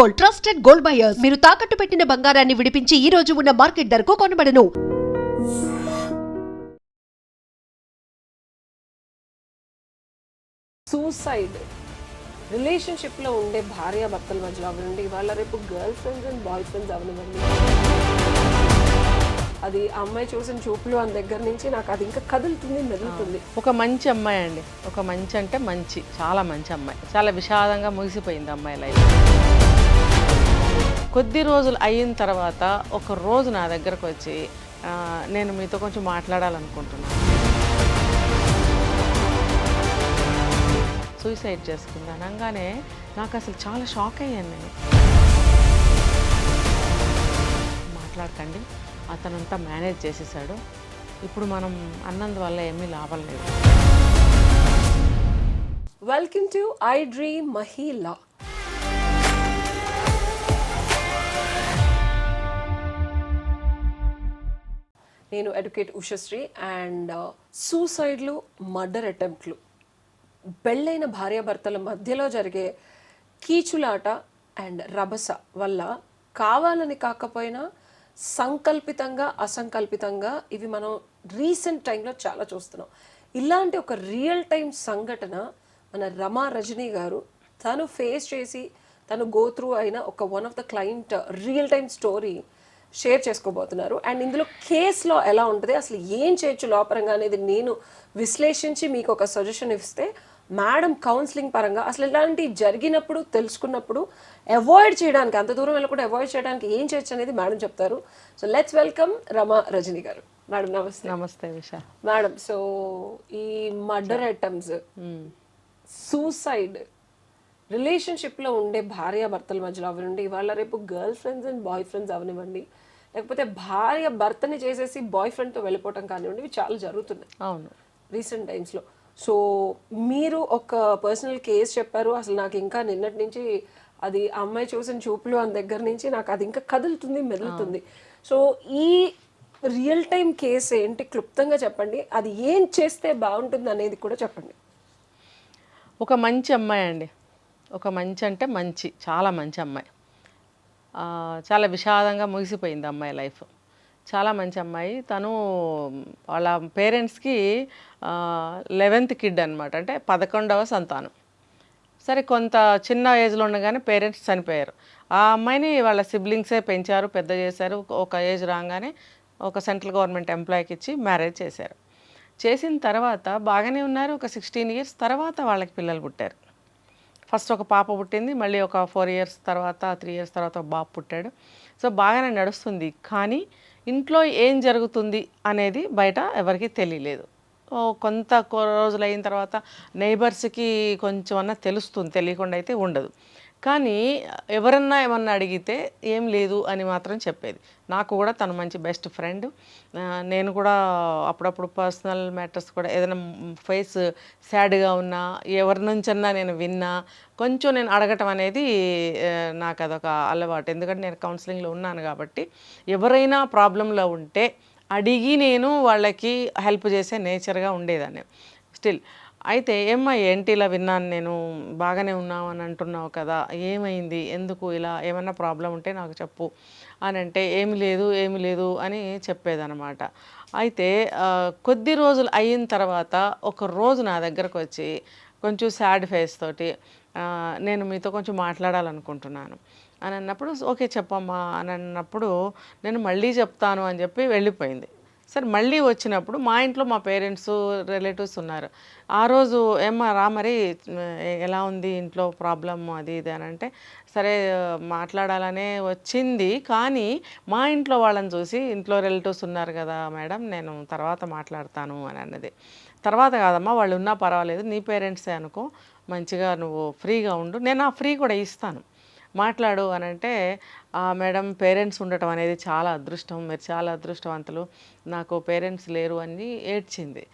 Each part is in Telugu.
Gold trusted gold buyers. మీరు తాకట్టు పెట్టిన బంగారాన్ని విడిపించి ఈ రోజు ఉన్న మార్కెట్ ధరకు కొనబడను. సూసైడ్ రిలేషన్షిప్లో ఉండే భార్య భర్తల మధ్యలో అవనండి ఇవాళ రేపు girl friends and boy friends అవనివ్వండి అది ఆ అమ్మాయి చూసిన చూపులు అని దగ్గర నుంచి నాకు అది ఇంకా కదులుతుంది మెదులుతుంది. ఒక మంచి అమ్మాయి అండి. ఒక మంచి అంటే మంచి చాలా మంచి అమ్మాయి. చాలా విషాదంగా ముగిసిపోయింది అమ్మాయి లైఫ్. కొద్ది రోజులు అయిన తర్వాత ఒక రోజు నా దగ్గరకు వచ్చి నేను మీతో కొంచెం మాట్లాడాలనుకుంటున్నాను. సూసైడ్ చేసుకుంది. అనగానే నాకు అసలు చాలా షాక్ అయ్యాను నేను. మాట్లాడకండి. అతనంతా మేనేజ్ చేసేసాడు. ఇప్పుడు మనం అన్నందువల్ల ఏమీ లాభం లేదు. వెల్కమ్ టు ఐ డ్రీమ్ మహిళ నేను అడ్వకేట్ ఉషశ్రీ అండ్ సూసైడ్లు మర్డర్ అటెంప్ట్లు పెళ్ళైన భార్యాభర్తల మధ్యలో జరిగే కీచులాట అండ్ రభస వల్ల కావాలని కాకపోయినా సంకల్పితంగా అసంకల్పితంగా ఇవి మనం రీసెంట్ టైంలో చాలా చూస్తున్నాం. ఇలాంటి ఒక రియల్ టైం సంఘటన మన రమా రజనీ గారు తను ఫేస్ చేసి తను గోత్రూ అయిన ఒక one of the client real time story share చేసుకోబోతున్నారు. And ఇందులో కేసులో ఎలా ఉంటుంది? అసలు ఏం చేయొచ్చు లోపరంగా అనేది నేను విశ్లేషించి మీకు ఒక సజెషన్ ఇస్తే మేడం కౌన్సిలింగ్ పరంగా అసలు ఇలాంటి జరిగినప్పుడు తెలుసుకున్నప్పుడు అవాయిడ్ చేయడానికి అంత దూరం వెళ్ళకుండా అవాయిడ్ చేయడానికి ఏం చేయొచ్చు అనేది మేడం చెప్తారు. So let's welcome Rama Rajani garu. Madam నమస్తే. నమస్తే విశా మేడం సో ఈ మర్డర్ ఐటమ్స్ సూసైడ్ రిలేషన్షిప్లో ఉండే భార్య భర్తల మధ్యలో అవనివ్వండి ఇవాళ రేపు girl friends and boy friends అవనివ్వండి. లేకపోతే భార్య భర్తని చేసేసి బాయ్ ఫ్రెండ్తో వెళ్ళిపోవటం కానివ్వండి ఇవి చాలా జరుగుతున్నాయి. అవును. రీసెంట్ టైమ్స్లో సో మీరు ఒక పర్సనల్ కేస్ చెప్పారు అసలు నాకు ఇంకా నిన్నటి నుంచి అది అమ్మాయి చూసిన చూపులు అని దగ్గర నుంచి నాకు అది ఇంకా కదులుతుంది మెదులుతుంది. సో ఈ రియల్ టైం కేసు ఏంటి? క్లుప్తంగా చెప్పండి. అది ఏం చేస్తే బాగుంటుంది అనేది కూడా చెప్పండి. ఒక మంచి అమ్మాయి అండి. ఒక మంచి అంటే మంచి చాలా మంచి అమ్మాయి. చాలా విషాదంగా ముగిసిపోయింది అమ్మాయి లైఫ్. చాలా మంచి అమ్మాయి. తను వాళ్ళ పేరెంట్స్కి లెవెన్త్ కిడ్ అనమాట అంటే పదకొండవ సంతానం. సరే కొంత చిన్న ఏజ్లో ఉండగానే పేరెంట్స్ చనిపోయారు. ఆ అమ్మాయిని వాళ్ళ సిబ్లింగ్సే పెంచారు పెద్ద చేశారు. ఒక ఏజ్ రాగానే ఒక సెంట్రల్ గవర్నమెంట్ ఎంప్లాయీకి ఇచ్చి మ్యారేజ్ చేశారు. చేసిన తర్వాత బాగానే ఉన్నారు. ఒక సిక్స్టీన్ ఇయర్స్ తర్వాత వాళ్ళకి పిల్లలు పుట్టారు. ఫస్ట్ ఒక పాప పుట్టింది మళ్ళీ ఒక ఫోర్ ఇయర్స్ తర్వాత త్రీ ఇయర్స్ తర్వాత ఒక బాబు పుట్టాడు. సో బాగానే నడుస్తుంది. కానీ ఇంట్లో ఏం జరుగుతుంది అనేది బయట ఎవరికీ తెలియలేదు. కొంత రోజులు అయిన తర్వాత నైబర్స్కి కొంచెం అన్నా తెలుస్తుంది తెలియకుండా అయితే ఉండదు. కానీ ఎవరన్నా ఏమన్నా అడిగితే ఏం లేదు అని మాత్రం చెప్పేది. నాకు కూడా తను మంచి బెస్ట్ ఫ్రెండ్. నేను కూడా అప్పుడప్పుడు పర్సనల్ మ్యాటర్స్ కూడా ఏదైనా ఫేస్ సాడ్గా ఉన్నా ఎవరి నుంచన్నా నేను విన్నా కొంచెం నేను అడగటం అనేది నాకు అదొక అలవాటు. ఎందుకంటే నేను కౌన్సిలింగ్లో ఉన్నాను కాబట్టి ఎవరైనా ప్రాబ్లంలో ఉంటే అడిగి నేను వాళ్ళకి హెల్ప్ చేసే నేచర్గా ఉండేదాన్ని. స్టిల్ అయితే ఏమ్మా ఏంటి ఇలా విన్నాను నేను బాగానే ఉన్నావు అని అంటున్నావు కదా ఏమైంది? ఎందుకు ఇలా ఏమన్నా ప్రాబ్లం ఉంటే నాకు చెప్పు అని అంటే ఏమి లేదు ఏమి లేదు అని చెప్పేదనమాట అయితే కొద్ది రోజులు అయిన తర్వాత ఒక రోజు నా దగ్గరకు వచ్చి కొంచెం సాడ్ ఫేస్ తోటి నేను మీతో కొంచెం మాట్లాడాలనుకుంటున్నాను అని అన్నప్పుడు ఓకే చెప్పమ్మా అని అన్నప్పుడు నేను మళ్ళీ చెప్తాను అని చెప్పి వెళ్ళిపోయింది. సరే మళ్ళీ వచ్చినప్పుడు మా ఇంట్లో మా పేరెంట్స్ రిలేటివ్స్ ఉన్నారు. ఆ రోజు ఏమ్మా రా మరి ఎలా ఉంది ఇంట్లో ప్రాబ్లమ్ అది ఇది అని అంటే సరే మాట్లాడాలనే వచ్చింది. కానీ మా ఇంట్లో వాళ్ళని చూసి ఇంట్లో రిలేటివ్స్ ఉన్నారు కదా మేడం నేను తర్వాత మాట్లాడతాను అని అన్నది. తర్వాత కాదమ్మా వాళ్ళు ఉన్నా పర్వాలేదు నీ పేరెంట్సే అనుకో మంచిగా నువ్వు ఫ్రీగా ఉండు నేను ఆ ఫ్రీ కూడా ఇస్తాను. మాట్లాడు అని అంటే "ఆ, మేడం పేరెంట్స్ ఉండటం అనేది చాలా అదృష్టం. మీరు చాలా అదృష్టవంతులు. నాకు పేరెంట్స్ లేరు అని ఏడ్చింది.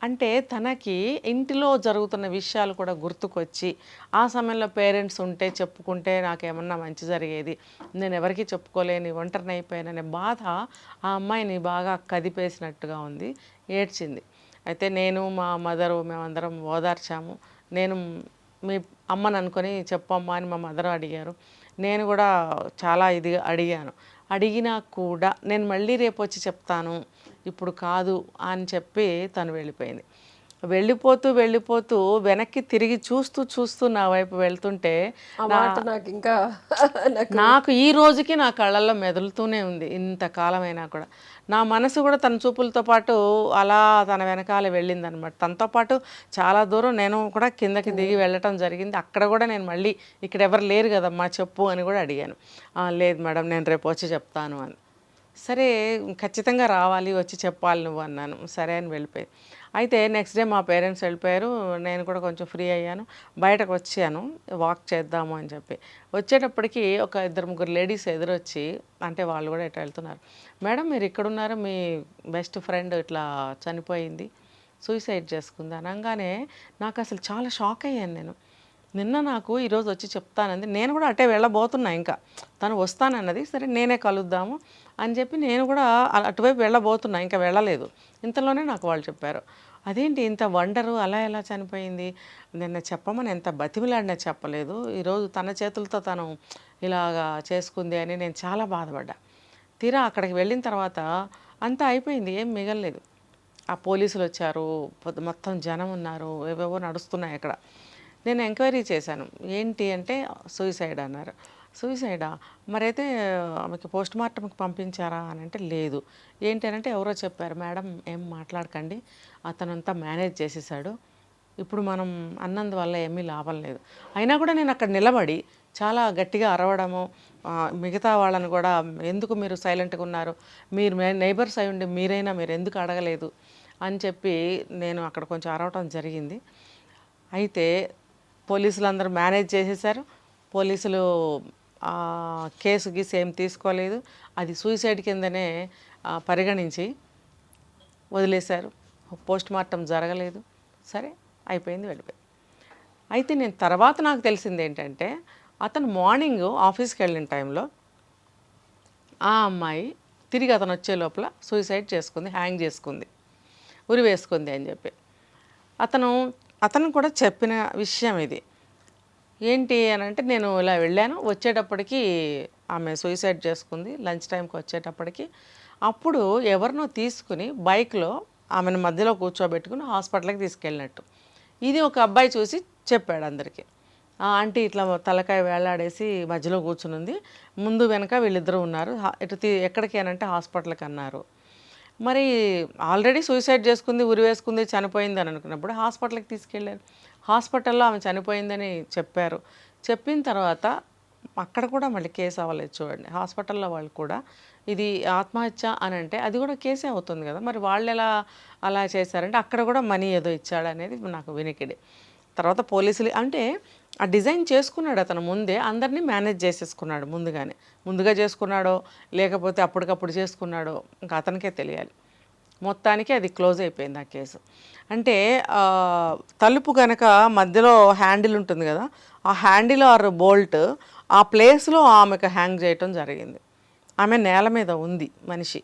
అంటే తనకి ఇంటిలో జరుగుతున్న విషయాలు కూడా గుర్తుకొచ్చి ఆ సమయంలో పేరెంట్స్ ఉంటే చెప్పుకుంటే నాకేమన్నా మంచి జరిగేది. నేను ఎవరికి చెప్పుకోలేని ఒంటరిని అయిపోయాననే బాధ ఆ అమ్మాయిని బాగా కదిపేసినట్టుగా ఉంది ఏడ్చింది. అయితే నేను మా మదరు మేమందరం ఓదార్చాము. నేను మీ అమ్మని అనుకొని చెప్పమ్మా అని మా మదర్ అడిగారు. నేను కూడా చాలా ఇది అడిగాను. అడిగినా కూడా నేను మళ్ళీ రేపు వచ్చి చెప్తాను. ఇప్పుడు కాదు అని చెప్పి తను వెళ్ళిపోయింది. వెళ్ళిపోతూ వెళ్ళిపోతూ వెనక్కి తిరిగి చూస్తూ చూస్తూ నా వైపు వెళ్తుంటే నాకు ఇంకా నాకు ఈ రోజుకి నా కళ్ళల్లో మెదులుతూనే ఉంది ఇంతకాలమైనా కూడా. నా మనసు కూడా తన చూపులతో పాటు అలా తన వెనకాల వెళ్ళింది అనమాట తనతో పాటు చాలా దూరం నేను కూడా కిందకి దిగి వెళ్ళటం జరిగింది. అక్కడ కూడా నేను మళ్ళీ ఇక్కడ ఎవరు లేరు కదమ్మా చెప్పు అని కూడా అడిగాను. "ఆ, లేదు మేడం నేను రేపు వచ్చి చెప్తాను అని. సరే ఖచ్చితంగా రావాలి వచ్చి చెప్పాలి నువ్వు అన్నాను. సరే అని వెళ్ళిపోయి. అయితే నెక్స్ట్ డే మా పేరెంట్స్ వెళ్ళిపోయారు. నేను కూడా కొంచెం ఫ్రీ అయ్యాను. బయటకు వచ్చాను. వాక్ చేద్దాము అని చెప్పి. వచ్చేటప్పటికి ఒక ఇద్దరు ముగ్గురు లేడీస్ ఎదురొచ్చి అంటే వాళ్ళు కూడా ఇట్లా వెళ్తున్నారు. మేడం మీరు ఇక్కడున్నారు మీ బెస్ట్ ఫ్రెండ్ ఇట్లా చనిపోయింది. సూసైడ్ చేసుకుంది అనగానే నాకు అసలు చాలా షాక్ అయ్యాను నేను. నిన్న నాకు ఈరోజు వచ్చి చెప్తానంది. నేను కూడా అటే వెళ్ళబోతున్నా ఇంకా. తను వస్తానన్నది సరే నేనే కలుద్దాము అని చెప్పి నేను కూడా అటువైపు వెళ్ళబోతున్నా ఇంకా వెళ్ళలేదు. ఇంతలోనే నాకు వాళ్ళు చెప్పారు. అదేంటి ఇంత వండరు? అలా ఎలా చనిపోయింది? నిన్న చెప్పమని ఎంత బతిమిలాడినా చెప్పలేదు. ఈరోజు తన చేతులతో తను ఇలాగా చేసుకుంది అని నేను చాలా బాధపడ్డా. తీరా అక్కడికి వెళ్ళిన తర్వాత అంతా అయిపోయింది ఏం మిగలలేదు. ఆ పోలీసులు వచ్చారు మొత్తం జనం ఉన్నారు ఏవేవో నడుస్తున్నాయి అక్కడ. నేను ఎంక్వైరీ చేశాను. ఏంటి అంటే సూసైడ్ అన్నారు. సూసైడా? మరైతే ఆమెకి పోస్ట్ మార్టంకి పంపించారా అని అంటే లేదు. ఏంటి అని అంటే ఎవరో చెప్పారు. మేడం ఏం మాట్లాడకండి. అతనంతా మేనేజ్ చేసేసాడు. ఇప్పుడు మనం అన్నందువల్ల ఏమీ లాభం లేదు. అయినా కూడా నేను అక్కడ నిలబడి చాలా గట్టిగా అరవడము మిగతా వాళ్ళని కూడా ఎందుకు మీరు సైలెంట్గా ఉన్నారు? మీరు నైబర్స్ అయి ఉండి మీరైనా మీరు ఎందుకు అడగలేదు? అని చెప్పి నేను అక్కడ కొంచెం అరవటం జరిగింది. అయితే పోలీసులు అందరూ మేనేజ్ చేసేసారు పోలీసులు కేసు గీసు ఏం తీసుకోలేదు. అది సూసైడ్ కిందనే పరిగణించి వదిలేశారు. పోస్ట్ మార్టం జరగలేదు. సరే అయిపోయింది వెళ్ళిపోయింది. అయితే నేను తర్వాత నాకు తెలిసింది ఏంటంటే అతను మార్నింగ్ ఆఫీస్కి వెళ్ళిన టైంలో ఆ అమ్మాయి తిరిగి అతను వచ్చే లోపల సూసైడ్ చేసుకుంది హ్యాంగ్ చేసుకుంది ఉరి వేసుకుంది అని చెప్పి. అతను అతను కూడా చెప్పిన విషయం ఇది. ఏంటి అని అంటే నేను ఇలా వెళ్ళాను. వచ్చేటప్పటికి ఆమె సూసైడ్ చేసుకుంది. లంచ్ టైంకి వచ్చేటప్పటికి అప్పుడు ఎవరినో తీసుకుని బైక్లో ఆమెను మధ్యలో కూర్చోబెట్టుకుని హాస్పిటల్కి తీసుకెళ్ళినట్టు. ఇది ఒక అబ్బాయి చూసి చెప్పాడు అందరికీ. ఆ ఆంటీ ఇట్లా తలకాయ వేలాడేసి మధ్యలో కూర్చునుంది. ముందు వెనక వీళ్ళిద్దరూ ఉన్నారు. ఇటు ఎక్కడికి అని అంటే హాస్పిటల్కి అన్నారు. మరి ఆల్రెడీ సూసైడ్ చేసుకుంది ఉరి వేసుకుంది చనిపోయింది అని అనుకున్నప్పుడు హాస్పిటల్కి తీసుకెళ్ళారు. హాస్పిటల్లో ఆమె చనిపోయిందని చెప్పారు. చెప్పిన తర్వాత అక్కడ కూడా మళ్ళీ కేసు అవ్వలేదు చూడండి. హాస్పిటల్లో వాళ్ళు కూడా ఇది ఆత్మహత్య అని అంటే అది కూడా కేసే అవుతుంది కదా. మరి వాళ్ళు ఎలా అలా చేశారంటే అక్కడ కూడా మనీ ఏదో ఇచ్చాడనేది నాకు వినికిడి. తర్వాత పోలీసులు అంటే ఆ డిజైన్ చేసుకున్నాడు అతను ముందే అందరినీ మేనేజ్ చేసేసుకున్నాడు ముందుగానే. ముందుగా చేసుకున్నాడో లేకపోతే అప్పటికప్పుడు చేసుకున్నాడో ఇంకా అతనికే తెలియాలి. మొత్తానికి అది క్లోజ్ అయిపోయింది ఆ కేసు. అంటే తలుపు కనుక మధ్యలో హ్యాండిల్ ఉంటుంది కదా ఆ హ్యాండిల్ ఆర్ బోల్ట్ ఆ ప్లేస్లో ఆమెకు హ్యాంగ్ చేయటం జరిగింది. ఆమె నేల మీద ఉంది మనిషి.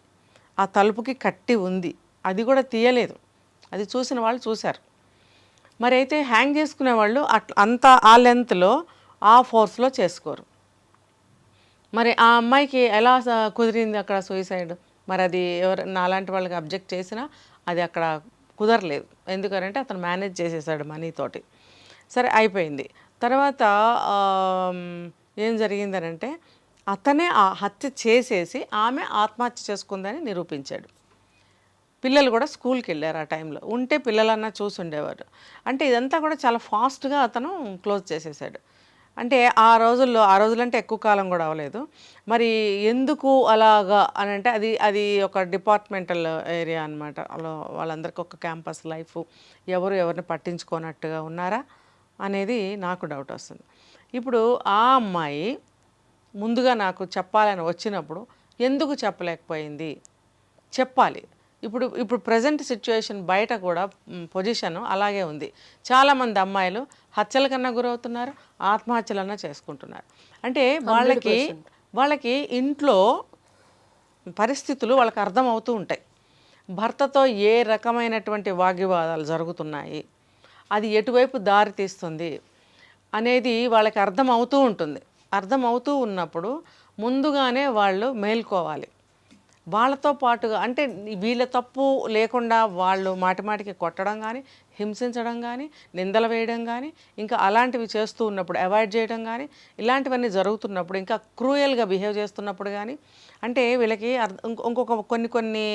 ఆ తలుపుకి కట్టి ఉంది. అది కూడా తీయలేదు. అది చూసిన వాళ్ళు చూశారు. మరి అయితే హ్యాంగ్ చేసుకునే వాళ్ళు అట్లా అంత ఆ లెంత్లో ఆ ఫోర్స్లో చేసుకోరు. మరి ఆ అమ్మాయికి ఎలా కుదిరింది అక్కడ సూసైడ్ మరి అది ఎవరు నాలాంటి వాళ్ళకి అబ్జెక్ట్ చేసినా అది అక్కడ కుదరలేదు. ఎందుకంటే అతను మేనేజ్ చేసేసాడు మనీతోటి సరే అయిపోయింది. తర్వాత ఏం జరిగిందనంటే అతనే ఆ హత్య చేసేసి ఆమె ఆత్మహత్య చేసుకుందని నిరూపించాడు. పిల్లలు కూడా స్కూల్కి వెళ్ళారు ఆ టైంలో. ఉంటే పిల్లలన్నా చూసి ఉండేవారు అంటే ఇదంతా కూడా చాలా ఫాస్ట్గా అతను క్లోజ్ చేసేసాడు. అంటే ఆ రోజుల్లో ఆ రోజులంటే ఎక్కువ కాలం కూడా అవ్వలేదు. మరి ఎందుకు అలాగా అని అంటే అది అది ఒక డిపార్ట్మెంటల్ ఏరియా అనమాట వాళ్ళందరికీ ఒక క్యాంపస్ లైఫ్. ఎవరు ఎవరిని పట్టించుకోనట్టుగా ఉన్నారా అనేది నాకు డౌట్ వస్తుంది. ఇప్పుడు ఆ అమ్మాయి ముందుగా నాకు చెప్పాలని వచ్చినప్పుడు ఎందుకు చెప్పలేకపోయింది? చెప్పాలి. ఇప్పుడు ఇప్పుడు ప్రజెంట్ సిచ్యువేషన్ బయట కూడా పొజిషన్ అలాగే ఉంది. చాలామంది అమ్మాయిలు హత్యల కన్నా గురవుతున్నారు ఆత్మహత్యలన్నా చేసుకుంటున్నారు. అంటే వాళ్ళకి వాళ్ళకి ఇంట్లో పరిస్థితులు వాళ్ళకి అర్థం అవుతూ ఉంటాయి. భర్తతో ఏ రకమైనటువంటి వాగ్వివాదాలు జరుగుతున్నాయి అది ఎటువైపు దారి తీస్తుంది అనేది వాళ్ళకి అర్థం అవుతూ ఉంటుంది. అర్థమవుతూ ఉన్నప్పుడు ముందుగానే వాళ్ళు మేల్కోవాలి. వాళ్ళతో పాటుగా అంటే వీళ్ళ తప్పు లేకుండా వాళ్ళు మాటిమాటికి కొట్టడం కానీ హింసించడం కానీ నిందలు వేయడం కానీ ఇంకా అలాంటివి చేస్తూ ఉన్నప్పుడు అవాయిడ్ చేయడం కానీ ఇలాంటివన్నీ జరుగుతున్నప్పుడు ఇంకా క్రూయల్గా బిహేవ్ చేస్తున్నప్పుడు కానీ అంటే వీళ్ళకి ఇంకొక కొన్ని కొన్ని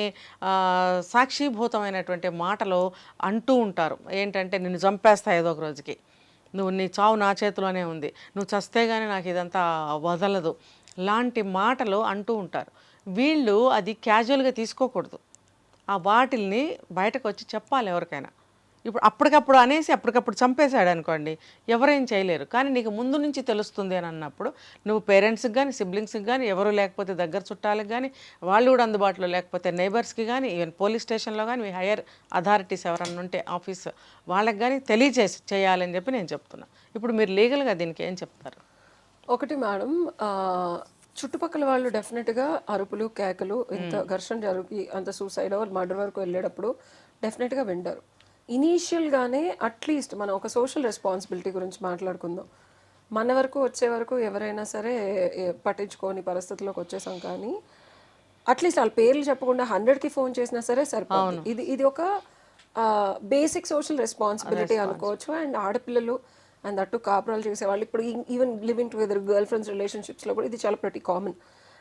సాక్షీభూతమైనటువంటి సాక్షిభూతమైనటువంటి మాటలు అంటూ ఉంటారు. ఏంటంటే నిన్ను చంపేస్తా ఏదో ఒక రోజుకి. నువ్వు నీ చావు నా చేతిలోనే ఉంది. నువ్వు చస్తే కానీ నాకు ఇదంతా వదలదు. లాంటి మాటలు అంటూ ఉంటారు. వీళ్ళు అది క్యాజువల్గా తీసుకోకూడదు. ఆ వాటిల్ని బయటకు వచ్చి చెప్పాలి ఎవరికైనా. ఇప్పుడు అప్పటికప్పుడు అనేసి అప్పటికప్పుడు చంపేశాడు అనుకోండి ఎవరేం చేయలేరు. కానీ నీకు ముందు నుంచి తెలుస్తుంది అని అన్నప్పుడు నువ్వు పేరెంట్స్కి కానీ సిబ్లింగ్స్కి కానీ ఎవరు లేకపోతే దగ్గర చుట్టాలకు కానీ వాళ్ళు కూడా అందుబాటులో లేకపోతే నైబర్స్కి కానీ ఈవెన్ పోలీస్ స్టేషన్లో కానీ మీ హయ్యర్ అథారిటీస్ ఎవరన్నా ఉంటే ఆఫీస్ వాళ్ళకి కానీ తెలియజేసి చేయాలని చెప్పి నేను చెప్తున్నా. ఇప్పుడు మీరు లీగల్గా దీనికి ఏం చెప్తారు? ఒకటి మేడం చుట్టుపక్కల వాళ్ళు డెఫినెట్గా అరుపులు కేకలు ఇంత ఘర్షణ జరిగి అంత సూసైడ్ మర్డర్ వరకు వెళ్ళేటప్పుడు డెఫినెట్గా వింటారు ఇనీషియల్గానే అట్లీస్ట్ మనం ఒక సోషల్ రెస్పాన్సిబిలిటీ గురించి మాట్లాడుకుందాం. మన వరకు వచ్చే వరకు ఎవరైనా సరే పట్టించుకోని పరిస్థితుల్లోకి వచ్చేసాం కానీ అట్లీస్ట్ వాళ్ళ పేర్లు చెప్పకుండా హండ్రెడ్కి ఫోన్ చేసినా సరే సరిపోతుంది. ఇది ఇది ఒక బేసిక్ సోషల్ రెస్పాన్సిబిలిటీ అనుకోవచ్చు. అండ్ ఆడపిల్లలు అండ్ అట్టు కాపురాలు చేసేవాళ్ళు. ఇప్పుడు even living together girl friends రిలేషన్షిప్స్లో కూడా ఇది చాలా ప్రతి కామన్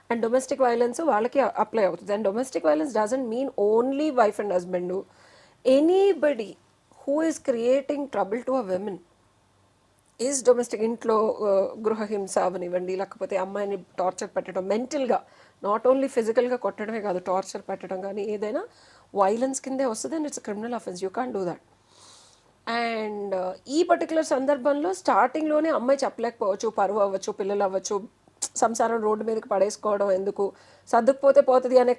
అండ్ డొమెస్టిక్ వైలెన్స్ వాళ్ళకి అప్లై అవుతుంది. And domestic violence doesn't mean only wife and husband anybody who is creating trouble to a women is domestic ఇంట్లో గృహహింస అవనివ్వండి లేకపోతే అమ్మాయిని టార్చర్ పెట్టడం మెంటల్గా నాట్ ఓన్లీ ఫిజికల్గా కొట్టడమే కాదు టార్చర్ పెట్టడం కానీ ఏదైనా వైలెన్స్ కిందే వస్తుంది and it's criminal offence you can do that and ఈ పర్టికులర్ సందర్భంలో స్టార్టింగ్లోనే అమ్మాయి చెప్పలేకపోవచ్చు పరువు అవ్వచ్చు పిల్లలు అవ్వచ్చు సంసారం రోడ్డు మీదకి పడేసుకోవడం ఎందుకు సర్దుకుపోతే పోతుంది అనే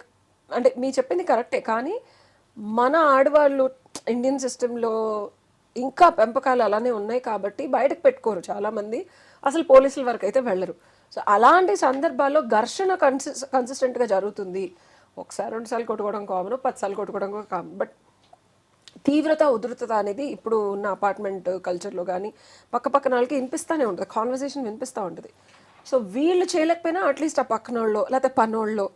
అంటే మీ చెప్పింది కరెక్టే కానీ మన ఆడవాళ్ళు ఇండియన్ సిస్టంలో ఇంకా పెంపకాలు అలానే ఉన్నాయి కాబట్టి బయటకు పెట్టుకోరు చాలామంది అసలు పోలీసుల వరకు అయితే వెళ్ళరు. సో అలాంటి సందర్భాల్లో ఘర్షణ కన్సిస్ కన్సిస్టెంట్గా జరుగుతుంది. ఒకసారి రెండుసార్లు కొట్టుకోవడం కామన్ పదిసార్లు కొట్టుకోవడం కామన్ బట్ తీవ్రత ఉధృతత అనేది ఇప్పుడు ఉన్న అపార్ట్మెంట్ కల్చర్లో కానీ పక్క పక్కన వాళ్ళకి వినిపిస్తూనే ఉంటుంది. కాన్వర్సేషన్ వినిపిస్తూ ఉంటుంది. సో వీళ్ళు చేయలేకపోయినా అట్లీస్ట్ ఆ పక్కన వాళ్ళు లేకపోతే పన్నోళ్ళు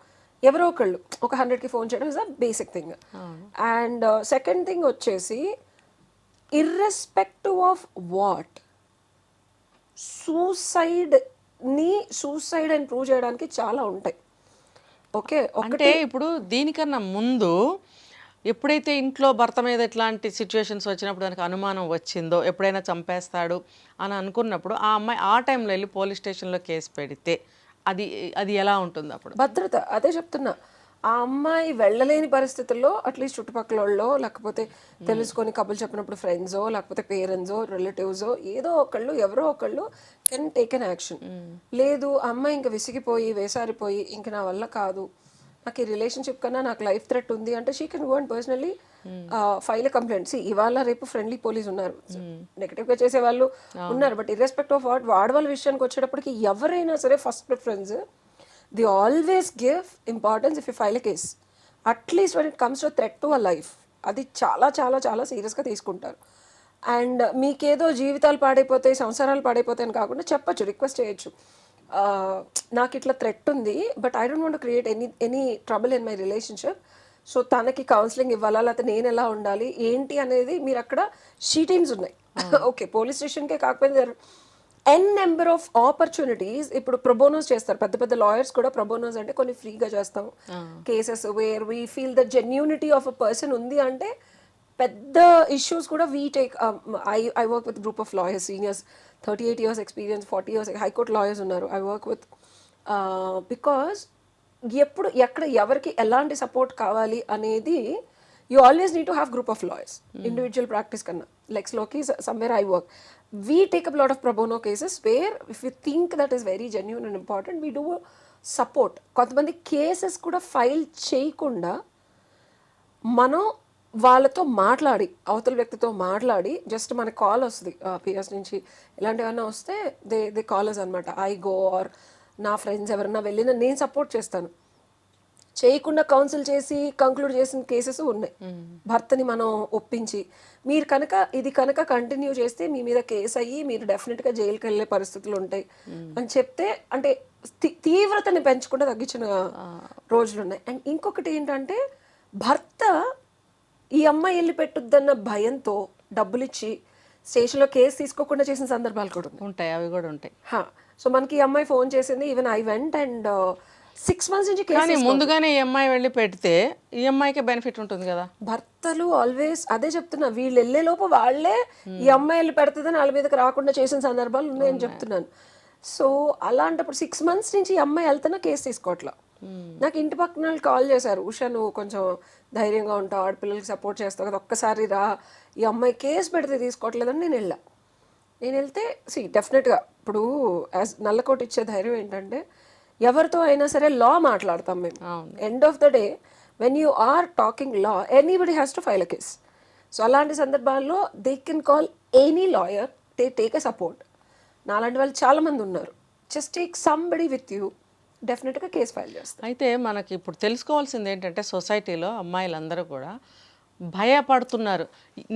ఎవరో ఒకళ్ళు ఒక హండ్రెడ్కి ఫోన్ చేయడం is a basic thing and second thing వచ్చేసి ఇర్రెస్పెక్టివ్ ఆఫ్ వాట్ సూసైడ్ని సూసైడ్ అని ప్రూవ్ చేయడానికి చాలా ఉంటాయి. ఓకే అంటే ఇప్పుడు దీనికన్నా ముందు ఎప్పుడైతే ఇంట్లో భర్త మీద ఇట్లాంటి సిచ్యువేషన్స్ వచ్చినప్పుడు దానికి అనుమానం వచ్చిందో ఎప్పుడైనా చంపేస్తాడు అని అనుకున్నప్పుడు ఆ అమ్మాయి ఆ టైంలో వెళ్ళి పోలీస్ స్టేషన్లో కేసు పెడితే అది అది ఎలా ఉంటుంది అప్పుడు? భద్రత అదే చెప్తున్నా. ఆ అమ్మాయి వెళ్ళలేని పరిస్థితుల్లో అట్లీస్ట్ చుట్టుపక్కల వాళ్ళో లేకపోతే తెలుసుకొని కబులు చెప్పినప్పుడు ఫ్రెండ్సో లేకపోతే పేరెంట్సో రిలేటివ్సో ఏదో ఒకళ్ళు ఎవరో ఒకళ్ళు కెన్ టేక్ అన్ యాక్షన్ లేదు అమ్మాయి ఇంకా విసిగిపోయి వేసారిపోయి ఇంక నా వల్ల కాదు. నాకు ఈ రిలేషన్షిప్ కన్నా నాకు లైఫ్ థ్రెట్ ఉంది అంటే she can go and personally file complaint C ఇవాళ రేపు ఫ్రెండ్లీ పోలీస్ ఉన్నారు. నెగటివ్గా చేసే వాళ్ళు ఉన్నారు. బట్ ఇర్రెస్పెక్ట్ ఆఫ్ వాట్ వాడవాళ్ళ విషయానికి వచ్చేటప్పటికి ఎవరైనా సరే first preference the always give importance if you file a case at least one it comes to threat to a life అది చాలా చాలా చాలా సీరియస్గా తీసుకుంటారు. అండ్ మీకేదో జీవితాలు పాడైపోతాయి సంసారాలు పాడైపోతాయి అని కాకుండా చెప్పొచ్చు రిక్వెస్ట్ చేయొచ్చు. నాకు ఇట్లా థ్రెట్ ఉంది but I don't want create any any trouble in my relationship so తనకి కౌన్సిలింగ్ ఇవ్వాలా లేకపోతే నేను ఎలా ఉండాలి ఏంటి అనేది మీరు అక్కడ షీటింగ్స్ ఉన్నాయి. ఓకే పోలీస్ స్టేషన్కే కాకపోతే ఎన్ నెంబర్ ఆఫ్ ఆపర్చునిటీస్ ఇప్పుడు ప్రొబోనోస్ చేస్తారు పెద్ద పెద్ద లాయర్స్ కూడా ప్రొబోనోస్ అంటే కొన్ని ఫ్రీగా చేస్తాం. Cases where we feel the genuinity of a person ఉంది అంటే పెద్ద ఇష్యూస్ కూడా we take I I work with group of lawyers seniors thirty eight years experience forty years high court lawyers ఉన్నారు. ఐ వర్క్ విత్ బికాస్ ఎప్పుడు ఎక్కడ ఎవరికి ఎలాంటి సపోర్ట్ కావాలి అనేది you always need to have group of lawyers. Individual practice కన్నా. లెక్స్లోకి somewhere I work. We take up lot of pro bono cases where if you think that is very genuine and important we do support కొంతమంది కేసెస్ కూడా ఫైల్ చేయకుండా మనం వాళ్ళతో మాట్లాడి అవతల వ్యక్తితో మాట్లాడి జస్ట్ మనకి కాల్ వస్తుంది. పిఎస్ నుంచి ఇలాంటివన్నా వస్తే దే దే కాలర్స్ అనమాట ఐ గో ఆర్ నా ఫ్రెండ్స్ ఎవరన్నా వెళ్ళినా నేను సపోర్ట్ చేస్తాను. చేయకుండా కౌన్సిల్ చేసి కంక్లూడ్ చేసిన కేసెస్ ఉన్నాయి. భర్తని మనం ఒప్పించి మీరు కనుక ఇది కనుక కంటిన్యూ చేస్తే మీ మీద కేసు అయ్యి మీరు డెఫినెట్గా జైలుకి వెళ్ళే పరిస్థితులు ఉంటాయి. అని చెప్తే అంటే తీవ్రతని పెంచకుండా తగ్గించిన రోజులు ఉన్నాయి. అండ్ ఇంకొకటి ఏంటంటే భర్త ఈ అమ్మాయి వెళ్ళి పెట్టుద్దన్న భయంతో డబ్బులు ఇచ్చి స్టేషన్లో కేసు తీసుకోకుండా చేసిన సందర్భాలు కూడా ఉంటాయి అవి కూడా ఉంటాయి. హా. సో మనకి ఈ అమ్మాయి ఫోన్ చేసింది even I went and six months నుంచి కానీ ముందుగానే ఈ అమ్మాయి వెళ్ళి పెడితే ఈ అమ్మాయికే బెనిఫిట్ ఉంటుంది కదా? భర్తలు ఆల్వేస్ అదే చెప్తున్నా వీళ్ళు వెళ్ళే లోపు వాళ్ళే ఈ అమ్మాయి వెళ్ళి పెడుతుందని వాళ్ళ మీదకి రాకుండా చేసిన సందర్భాలు ఉన్నాయని చెప్తున్నాను. సో అలాంటప్పుడు సిక్స్ మంత్స్ నుంచి ఈ అమ్మాయి వెళ్తున్నా కేసు తీసుకోవట్లా? నాకు ఇంటి పక్కన వాళ్ళు కాల్ చేశారు ఉషా నువ్వు కొంచెం ధైర్యంగా ఉంటావు ఆడపిల్లలకి సపోర్ట్ చేస్తావు కదా ఒక్కసారి రా. ఈ అమ్మాయి కేసు పెడితే తీసుకోవట్లేదని నేను వెళ్ళా. నేను వెళ్తే సి డెఫినెట్గా ఇప్పుడు యాజ్ నల్లకోట ఇచ్చే ధైర్యం ఏంటంటే ఎవరితో అయినా సరే లా మాట్లాడతాం మేము. End of the day when you are talking law anybody has to file a case so అలాంటి సందర్భాల్లో they can call any lawyer they take a support నాలాంటి వాళ్ళు చాలామంది ఉన్నారు. Just take somebody with you డెఫినెట్గా కేసు ఫైల్ చేస్తారు. అయితే మనకి ఇప్పుడు తెలుసుకోవాల్సింది ఏంటంటే సొసైటీలో అమ్మాయిలందరూ కూడా భయపడుతున్నారు.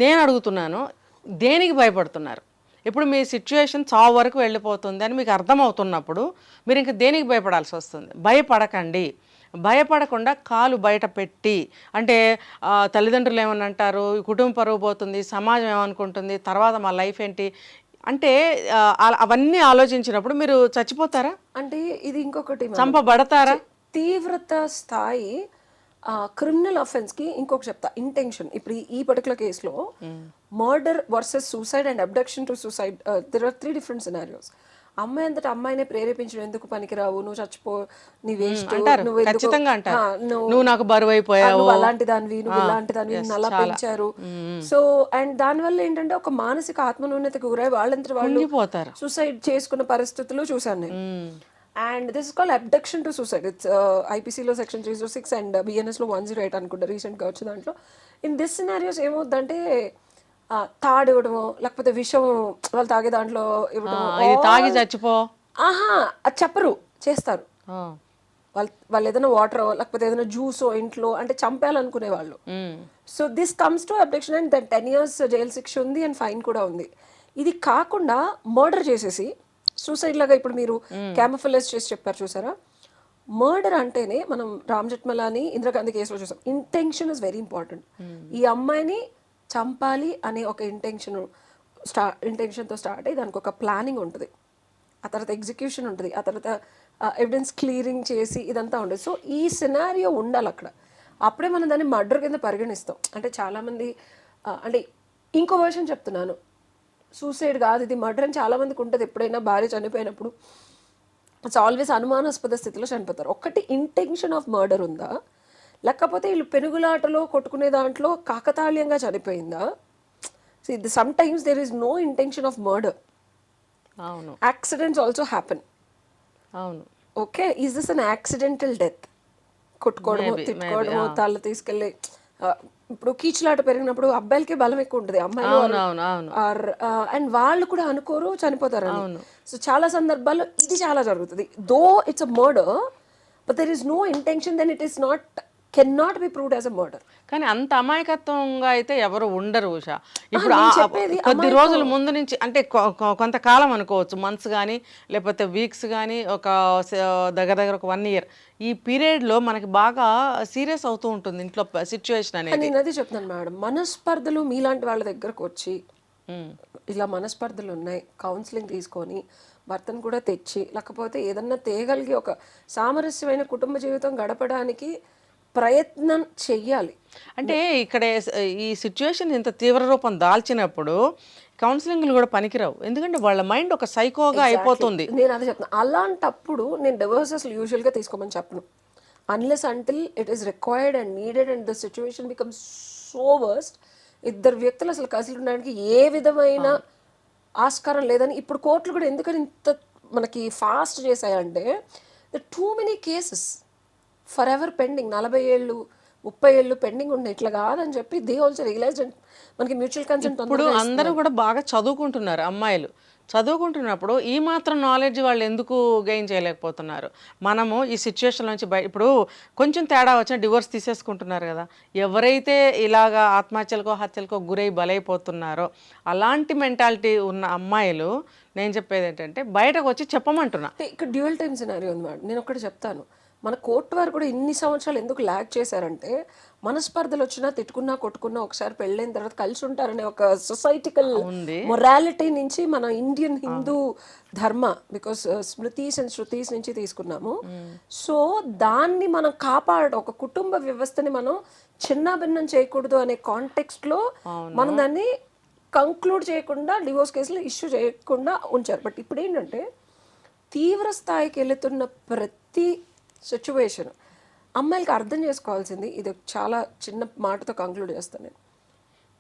నేను అడుగుతున్నాను దేనికి భయపడుతున్నారు? ఇప్పుడు మీ సిచ్యువేషన్ చావు వరకు వెళ్ళిపోతుంది అని మీకు అర్థమవుతున్నప్పుడు మీరు ఇంకా దేనికి భయపడాల్సి వస్తుంది? భయపడకండి. భయపడకుండా కాలు బయట పెట్టి అంటే తల్లిదండ్రులు ఏమని అంటారు కుటుంబ పరువు పోతుంది సమాజం ఏమనుకుంటుంది? తర్వాత మా లైఫ్ ఏంటి? అంటే అవన్నీ ఆలోచించినప్పుడు మీరు చచ్చిపోతారా? అంటే ఇది ఇంకొకటి. చంపబడతారా? తీవ్రత స్థాయి క్రిమినల్కి ఇంకొక చెప్తా. ఇంటెన్షన్. ఇప్పుడు ఈ- ఈ పర్టికులర్ కేసులో murder versus suicide and abduction to suicide there are three different scenarios అమ్మాయి అంతటా అమ్మాయినే ప్రేరేపించడం ఎందుకు పనికిరావు? నువ్వు చచ్చిపో నీ వేస్ట్. నువ్వు ఖచ్చితంగా నువ్వు నాకు బరువు అయిపోయావు. అలాంటి దానివి నువ్వు ఇలాంటి దానివి అలా పెంచారు. సో అండ్ దానివల్ల ఏంటంటే ఒక మానసిక ఆత్మన్యూనతకు గురై వాళ్ళంతా వాళ్ళు ఉండిపోతారు. సూసైడ్ చేసుకున్న పరిస్థితులు చూసాను నేను. And this call abduction to suicide it's ఐపీసీలో section three zero six and బిఎన్ఎస్లో one zero eight అనుకుంటా రీసెంట్గా వచ్చే దాంట్లో. ఇన్ దిస్ సినారియోస్ ఏమవుద్దంటే తాడు ఇవ్వడము లేకపోతే విషం వాళ్ళు తాగే దాంట్లో ఇవ్వడము ఇది తాగి చచ్చిపో. ఆహా అది చెప్పరు చేస్తారు. వాళ్ళు వాళ్ళు ఏదైనా వాటర్ లేకపోతే ఏదైనా జ్యూసో ఇంట్లో అంటే చంపేయాలనుకునే వాళ్ళు. So this comes to abduction and that ten years jail శిక్ష ఉంది అండ్ ఫైన్ కూడా ఉంది. ఇది కాకుండా మర్డర్ చేసేసి సూసైడ్ లాగా ఇప్పుడు మీరు క్యామఫలైజ్ చేసి చెప్పారు చూసారా? మర్డర్ అంటేనే మనం రామ్ జట్మలాని ఇందిరాగాంధీ కేసులో చూసాం. ఇంటెన్షన్ ఇస్ వెరీ ఇంపార్టెంట్ ఈ అమ్మాయిని చంపాలి అనే ఒక ఇంటెన్షన్ స్టా ఇంటెన్షన్తో స్టార్ట్ అయ్యి దానికి ఒక ప్లానింగ్ ఉంటుంది. ఆ తర్వాత ఎగ్జిక్యూషన్ ఉంటుంది. ఆ తర్వాత ఎవిడెన్స్ క్లియరింగ్ చేసి ఇదంతా ఉండదు సో ఈ సినారియో ఉండాలి అక్కడ. అప్పుడే మనం దాన్ని మర్డర్ కింద పరిగణిస్తాం. అంటే చాలామంది అంటే ఇంకో వర్షన్ చెప్తున్నాను. సూసైడ్ కాదు ఇది మర్డర్ అని చాలామందికి ఉంటుంది. ఎప్పుడైనా భార్య చనిపోయినప్పుడు. ఇట్స్ ఆల్వేస్ అనుమానాస్పద స్థితిలో చనిపోతారు. ఒకటి ఇంటెన్షన్ ఆఫ్ మర్డర్ ఉందా? లేకపోతే వీళ్ళు పెనుగులాటలో కొట్టుకునే దాంట్లో కాకతాళీయంగా చనిపోయిందా? Some times there is no intention of murder అవును. యాక్సిడెంట్స్ ఆల్సో హ్యాపెన్ అవును. Okay is this an accidental death కొట్టుకోవడము తిట్టుకోవడము తాళ్ళు తీసుకెళ్ళి ఇప్పుడు కీచులాట పెరిగినప్పుడు అబ్బాయిలకే బలం ఎక్కువ ఉంటుంది. అమ్మాయిలు అవును అండ్ వాళ్ళు కూడా అనుకోరు చనిపోతారు సో చాలా సందర్భాల్లో ఇది చాలా జరుగుతుంది. Though it's a murder but there is no intention then it is not can not be proved as a murder కానీ అంత అమాయకత్వంగా అయితే ఎవరు ఉండరు ఉషా. ఇప్పుడు కొద్ది రోజుల ముందు నుంచి అంటే కొంతకాలం అనుకోవచ్చు మంత్స్ కానీ లేకపోతే వీక్స్ కానీ ఒక దగ్గర దగ్గర ఒక వన్ ఇయర్ ఈ పీరియడ్లో మనకి బాగా సీరియస్ అవుతూ ఉంటుంది ఇంట్లో సిచ్యువేషన్ అనేది. నేను అదే చెప్తున్నాను మేడం. మనస్పర్ధలు మీలాంటి వాళ్ళ దగ్గరకు వచ్చి. ఇలా మనస్పర్ధలు ఉన్నాయి కౌన్సిలింగ్ తీసుకొని భర్తను కూడా తెచ్చి లేకపోతే ఏదన్నా తేగలిగి ఒక సామరస్యమైన కుటుంబ జీవితం గడపడానికి ప్రయత్నం చెయ్యాలి. అంటే ఇక్కడ ఈ సిచ్యువేషన్ ఇంత తీవ్ర రూపం దాల్చినప్పుడు కౌన్సిలింగ్లు కూడా పనికిరావు. ఎందుకంటే వాళ్ళ మైండ్ ఒక సైకోగా అయిపోతుంది. నేను అదే చెప్తున్నా. అలాంటప్పుడు నేను డివోర్స్ అసలు యూజువల్గా తీసుకోమని చెప్పను. Unless until it is required and needed and the situation becomes so worst ఇద్దరు వ్యక్తులు అసలు కలిసి ఉండడానికి ఏ విధమైన ఆస్కారం లేదని ఇప్పుడు కోర్టులు కూడా ఎందుకని ఇంత మనకి fast చేశాయంటే the too many cases for ever pending నలభై ఏళ్ళు ముప్పై ఏళ్ళు పెండింగ్ ఉన్నాయి ఇట్లా కాదని చెప్పి దే ఆల్సో రియలైజ్ మనకి మ్యూచువల్ కన్సెంట్ ఇప్పుడు అందరూ కూడా బాగా చదువుకుంటున్నారు అమ్మాయిలు. చదువుకుంటున్నప్పుడు ఈ మాత్రం నాలెడ్జ్ వాళ్ళు ఎందుకు గెయిన్ చేయలేకపోతున్నారు? మనము ఈ సిచ్యువేషన్ నుంచి బయ ఇప్పుడు కొంచెం తేడా వచ్చిన డివోర్స్ తీసేసుకుంటున్నారు కదా. ఎవరైతే ఇలాగా ఆత్మహత్యలకో హత్యలకో గురై బలైపోతున్నారో అలాంటి మెంటాలిటీ ఉన్న అమ్మాయిలు నేను చెప్పేది ఏంటంటే బయటకు వచ్చి చెప్పమంటున్నా. ఇక్కడ డ్యూయల్ టైమ్ సినారీ ఉంది మేడం నేను ఒకటి చెప్తాను. మన కోర్టు వారు కూడా ఇన్ని సంవత్సరాలు ఎందుకు ల్యాక్ చేశారంటే మనస్పర్ధలు వచ్చినా తిట్టుకున్నా కొట్టుకున్నా ఒకసారి పెళ్ళైన తర్వాత కలిసి ఉంటారనే ఒక సొసైటికల్ మొరాలిటీ నుంచి మన ఇండియన్ హిందూ ధర్మ బికాస్ స్మృతీస్ అండ్ శృతీస్ నుంచి తీసుకున్నాము. సో దాన్ని మనం కాపాడడం ఒక కుటుంబ వ్యవస్థని మనం చిన్న భిన్నం చేయకూడదు అనే కాంటెక్స్ట్లో మనం దాన్ని కంక్లూడ్ చేయకుండా డివోర్స్ కేసులు ఇష్యూ చేయకుండా ఉంచారు. బట్ ఇప్పుడు ఏంటంటే తీవ్ర స్థాయికి వెళుతున్న ప్రతి సిచ్యువేషన్. అమ్మాయిలకి అర్థం చేసుకోవాల్సింది ఇది చాలా చిన్న మాటతో కంక్లూడ్ చేస్తాను నేను.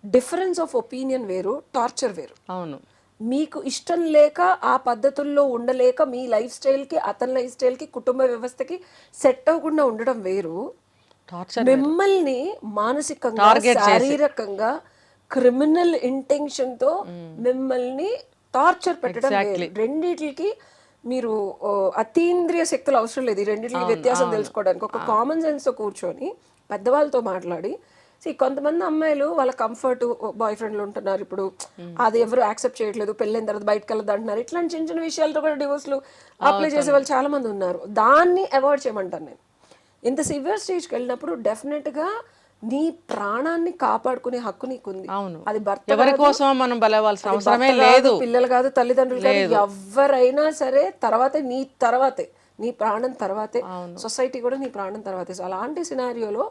డిఫరెన్స్ ఆఫ్ ఒపీనియన్ వేరు టార్చర్ వేరు. అవును. మీకు ఇష్టం లేక ఆ పద్ధతుల్లో ఉండలేక మీ లైఫ్ స్టైల్కి అతని లైఫ్ స్టైల్కి కుటుంబ వ్యవస్థకి సెట్ అవ్వకుండా ఉండడం వేరు. మిమ్మల్ని మానసికంగా శారీరకంగా క్రిమినల్ ఇంటెన్షన్తో మిమ్మల్ని టార్చర్ పెట్టడం వేరు. రెండిటికి మీరు అతీంద్రియ శక్తులు అవసరం లేదు. ఈ రెండిటికి వ్యత్యాసం తెలుసుకోవడానికి. ఒక కామన్ సెన్స్తో కూర్చొని పెద్దవాళ్ళతో మాట్లాడి see, కొంతమంది అమ్మాయిలు వాళ్ళ కంఫర్ట్ బాయ్ ఫ్రెండ్లు ఉంటున్నారు. ఇప్పుడు అది ఎవరు యాక్సెప్ట్ చేయట్లేదు పెళ్ళైన తర్వాత బయటకు వెళ్ళదు అంటున్నారు. ఇట్లాంటి చిన్న చిన్న విషయాలతో కూడా డివోర్స్లు అప్లై చేసే వాళ్ళు చాలా మంది ఉన్నారు. దాన్ని అవాయిడ్ చేయమంటాను నేను. ఇంత సివియర్ స్టేజ్కి వెళ్ళినప్పుడు డెఫినెట్గా నీ ప్రాణాన్ని కాపాడుకునే హక్కు నీకుంది. అవును. అది భర్త ఎవరి కోసం మనం బలవాల్సిన అవసరమే లేదు. పిల్లలు కాదు తల్లిదండ్రులు కాదు ఎవరైనా సరే తర్వాతే నీ తర్వాతే నీ ప్రాణం తర్వాతే సొసైటీ కూడా నీ ప్రాణం తర్వాతే. సో అలాంటి సినారియోలో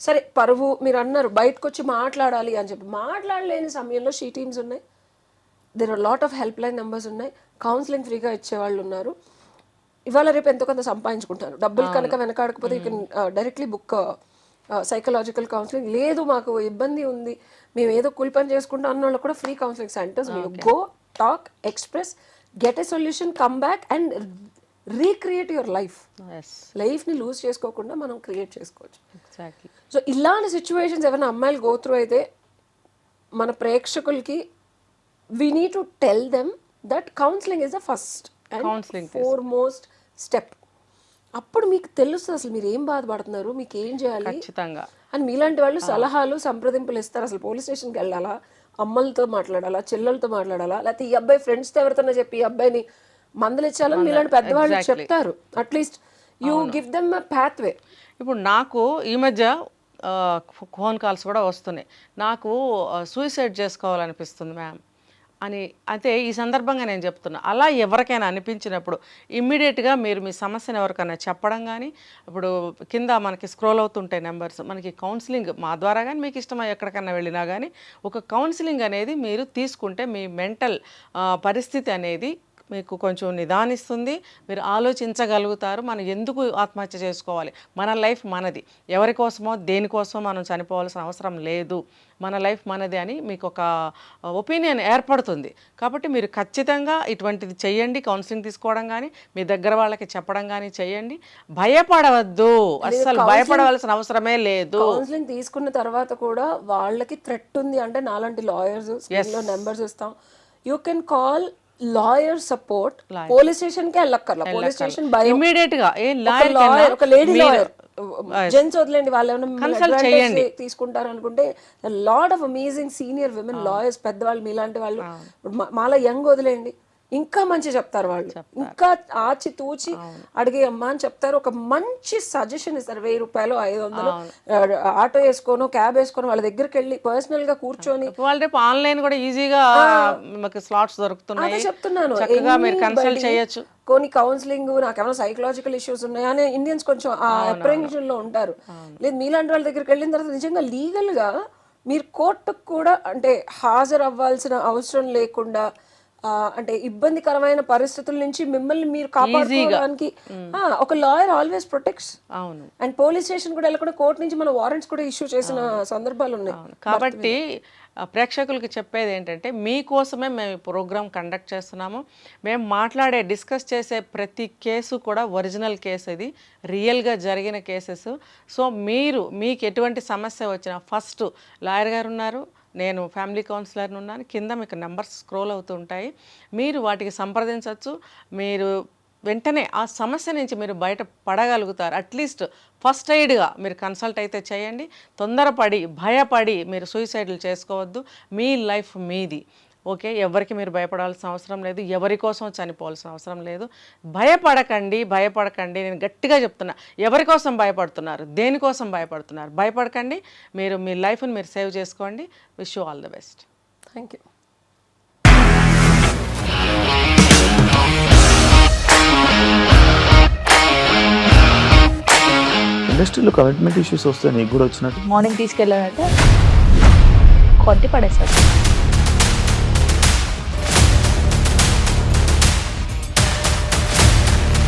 సరే పరువు మీరు అన్నారు బయటకు వచ్చి మాట్లాడాలి అని చెప్పి. మాట్లాడలేని సమయంలో షీ టీమ్స్ ఉన్నాయి. There are lot of help line numbers ఉన్నాయి. కౌన్సిలింగ్ ఫ్రీగా ఇచ్చేవాళ్ళు ఉన్నారు. ఇవాళ రేపు ఎంతో కొంత సంపాదించుకుంటారు. డబ్బులు కనుక వెనకాడకపోతే you can directly book psychological counselling లేదు మాకు ఇబ్బంది ఉంది. మేము ఏదో కూలి పని చేసుకుంటాం అన్న వాళ్ళు కూడా free counselling centres go talk express get a solution come back and recreate your life లైఫ్ని లూజ్ చేసుకోకుండా మనం క్రియేట్ చేసుకోవచ్చు. సో ఇలాంటి సిచ్యువేషన్స్ ఏమైనా అమ్మాయిలు గోత్రూ అయితే మన ప్రేక్షకులకి we need to tell them that counselling is the first and foremost step అప్పుడు మీకు తెలుస్తుంది అసలు మీరు ఏం బాధపడుతున్నారు మీకు ఏం చేయాలి? ఖచ్చితంగా. అని మీలాంటి వాళ్ళు సలహాలు సంప్రదింపులు ఇస్తారు. అసలు పోలీస్ స్టేషన్కి వెళ్ళాలా? అమ్మలతో మాట్లాడాలా? చెల్లెలతో మాట్లాడాలా? లేకపోతే ఈ అబ్బాయి ఫ్రెండ్స్తో ఎవరితోనో చెప్పి ఈ అబ్బాయిని మందులు ఇచ్చాలని మీలాంటి పెద్దవాళ్ళు చెప్తారు. At least you give them a way ఇప్పుడు నాకు ఈ మధ్య ఫోన్ కాల్స్ కూడా వస్తున్నాయి. నాకు సూసైడ్ చేసుకోవాలనిపిస్తుంది మ్యామ్ అని అయితే ఈ సందర్భంగా నేను చెప్తున్నా. అలా ఎవరికైనా అనిపించినప్పుడు ఇమ్మీడియట్గా మీరు మీ సమస్యను ఎవరికైనా చెప్పడం కానీ ఇప్పుడు కింద మనకి స్క్రోల్ అవుతుంటాయి నెంబర్స్ మనకి కౌన్సిలింగ్ మా ద్వారా కానీ మీకు ఇష్టమై ఎక్కడికైనా వెళ్ళినా కానీ ఒక కౌన్సిలింగ్ అనేది మీరు తీసుకుంటే మీ మెంటల్ పరిస్థితి అనేది మీకు కొంచెం నిదానిస్తుంది. మీరు ఆలోచించగలుగుతారు. మనం ఎందుకు ఆత్మహత్య చేసుకోవాలి? మన లైఫ్ మనది. ఎవరి కోసమో దేనికోసమో మనం చనిపోవాల్సిన అవసరం లేదు. మన లైఫ్ మనది అని మీకు ఒక ఒపీనియన్ ఏర్పడుతుంది. కాబట్టి మీరు ఖచ్చితంగా ఇటువంటిది చేయండి కౌన్సిలింగ్ తీసుకోవడం కానీ మీ దగ్గర వాళ్ళకి చెప్పడం కానీ చేయండి భయపడవద్దు. అస్సలు భయపడవలసిన అవసరమే లేదు. కౌన్సిలింగ్ తీసుకున్న తర్వాత కూడా వాళ్ళకి థ్రెట్ ఉంది. అంటే నాలాంటి లాయర్స్ నెంబర్స్ ఇస్తాం. You can call lawyer support police స్టేషన్కి వెళ్ళక్కర్లా. పోలీస్ స్టేషన్ భయం. ఇమ్మీడియట్గా ఏ లాయర్ ఒక లేడీ లాయర్. జెంట్స్ వదిలేండి వాళ్ళు ఏమైనా తీసుకుంటారు అనుకుంటే lot of amazing senior women lawyers పెద్దవాళ్ళు మీలాంటి వాళ్ళు మాలా యంగ్ వదిలేయండి ఇంకా మంచి చెప్తారు వాళ్ళు. ఇంకా ఆచి తూచి అడిగే అమ్మా అని చెప్తారు. ఒక మంచి సజెషన్ ఇస్తారు. వెయ్యి రూపాయలు ఐదు వందలు ఆటో వేసుకోను క్యాబ్ వేసుకోను వాళ్ళ దగ్గరికి వెళ్ళి పర్సనల్గా కూర్చొని వాళ్ళు రేపు ఆన్లైన్ కూడా ఈజీగా మాకు స్లాట్స్ దొరుకుతున్నాయి. చెప్తున్నాను. చక్కగా మీరు కన్సల్ట్ Anybody, చేయొచ్చు. కొన్ని కౌన్సిలింగ్ నాకేమైనా సైకలాజికల్ ఇష్యూస్ ఉన్నాయా అని ఇండియన్స్ కొంచెం ఆ అప్రహెన్షన్లో ఉంటారు. లేదు మీలాంటి వాళ్ళ దగ్గరికి వెళ్ళిన తర్వాత నిజంగా లీగల్గా మీరు కోర్టుకు కూడా అంటే హాజరు అవ్వాల్సిన అవసరం లేకుండా అంటే ఇబ్బందికరమైన పరిస్థితుల నుంచి మిమ్మల్ని మీరు కాపాడుకోవడానికి ఒక లాయర్ ఆల్వేస్ ప్రొటెక్ట్స్ అవును. అండ్ పోలీస్ స్టేషన్ కూడా వెళ్ళకుండా కోర్టు నుంచి మన వారెంట్స్ కూడా ఇష్యూ చేసిన సందర్భాలు ఉన్నాయి. కాబట్టి ప్రేక్షకులకి చెప్పేది ఏంటంటే మీకోసమే మేము ఈ ప్రోగ్రామ్ కండక్ట్ చేస్తున్నాము. మేము మాట్లాడే డిస్కస్ చేసే ప్రతి కేసు కూడా ఒరిజినల్ కేసు ఇది. రియల్గా జరిగిన కేసెస్ సో మీరు మీకు ఎటువంటి సమస్య వచ్చినా ఫస్ట్ లాయర్ గారు ఉన్నారు. నేను ఫ్యామిలీ కౌన్సిలర్ని ఉన్నాను. కింద మీకు నెంబర్స్ స్క్రోల్ అవుతూ ఉంటాయి. మీరు వాటికి సంప్రదించవచ్చు. మీరు వెంటనే ఆ సమస్య నుంచి మీరు బయట పడగలుగుతారు. అట్లీస్ట్ ఫస్ట్ ఎయిడ్గా మీరు కన్సల్ట్ అయితే చేయండి. తొందరపడి భయపడి మీరు సూసైడ్లు చేసుకోవద్దు. మీ లైఫ్ మీది. ఓకే ఎవరికి మీరు భయపడాల్సిన అవసరం లేదు ఎవరి కోసం చనిపోవాల్సిన అవసరం లేదు. భయపడకండి భయపడకండి నేను గట్టిగా చెప్తున్నా. ఎవరి కోసం భయపడుతున్నారు? దేనికోసం భయపడుతున్నారు? భయపడకండి మీరు మీ లైఫ్ని మీరు సేవ్ చేసుకోండి. Wish you all the best. Thank you ఇండస్ట్రీలో కమిట్మెంట్ ఇష్యూస్ వస్తే నీకు కూడా వచ్చినట్టు? మార్నింగ్ తీసుకెళ్ళాడంటే కొట్టి పడేస్తాడు